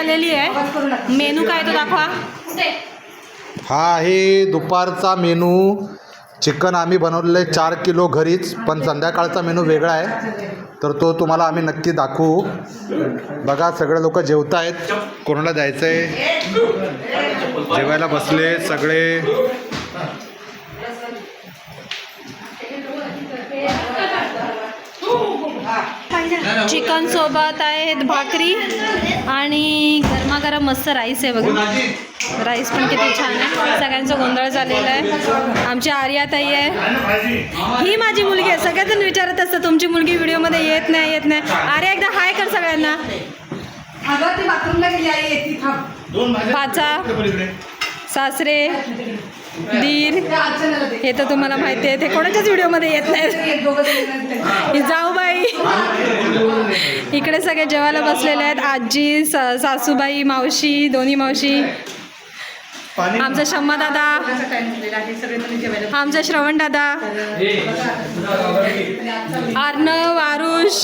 झालेली आहे. मेनू काय तो दाखवा. हा आहे दुपारचा मेनू. चिकन आम्ही बनवलेलं आहे चार किलो घरीच पण संध्याकाळचा मेनू वेगळा आहे. तर तो तुम्हाला आम्ही नक्की दाखवू. बघा सगळे लोक जेवत आहेत कोणाला द्यायचं आहे जेवायला बसले सगळे. चिकन सोबत आहेत भाकरी आणि गरमागरम मस्त राईस आहे बघा. राईस पण किती छान आहे. सगळ्यांचा गोंधळ झालेला आहे. आमची आर्याताई आहे. ही माझी मुलगी आहे. सगळ्याजण विचारत असतं तुमची मुलगी व्हिडिओमध्ये येत नाही येत नाही. आर्या एकदा हाय कर सगळ्यांना. पाचा सासरे. दीर. हे तर तुम्हाला माहिती आहे. ते कोणाच्याच व्हिडिओमध्ये येत नाही. ही जाऊ बाई. इकडे सगळे जेवायला बसलेले आहेत. आजी सा- सासूबाई मावशी दोन्ही मावशी. आमचा शम्मा दादा. आमचा श्रवण दादा. अर्णव आरुष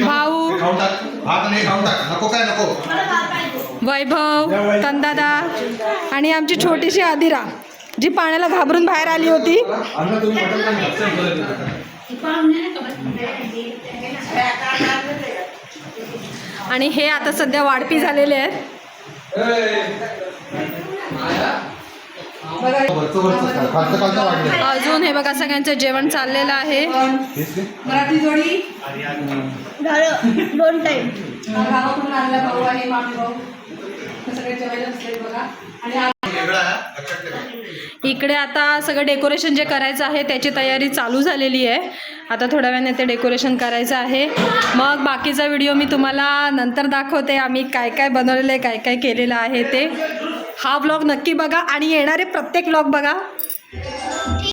भाऊ. खाऊन टाक भात नाही खाऊन टाक नको काय नको वैभव तंदादा आणि आमची छोटीशी आदिरा जी पाण्याला घाबरून बाहेर आली होती आणि हे आता सध्या वाढपी झालेले आहेत अजून हे बघा सगळ्यांचं जेवण चाललेलं आहे मराठी जोडी दोन टाइम हा गावाकडून आलेला भाऊ आहे मामी भाऊ हे सगळे जेवायला बसले बघा आणि आ- इकडे आता सगळं डेकोरेशन जे करायचं आहे त्याची तयारी चालू झालेली आहे. आता थोड्या वेळाने ते डेकोरेशन करायचं आहे. मग बाकीचा व्हिडिओ मी तुम्हाला नंतर दाखवते आम्ही काय काय बनवलेलं आहे काय काय केलेलं आहे ते. हा ब्लॉग नक्की बघा आणि येणारे प्रत्येक ब्लॉग बघा.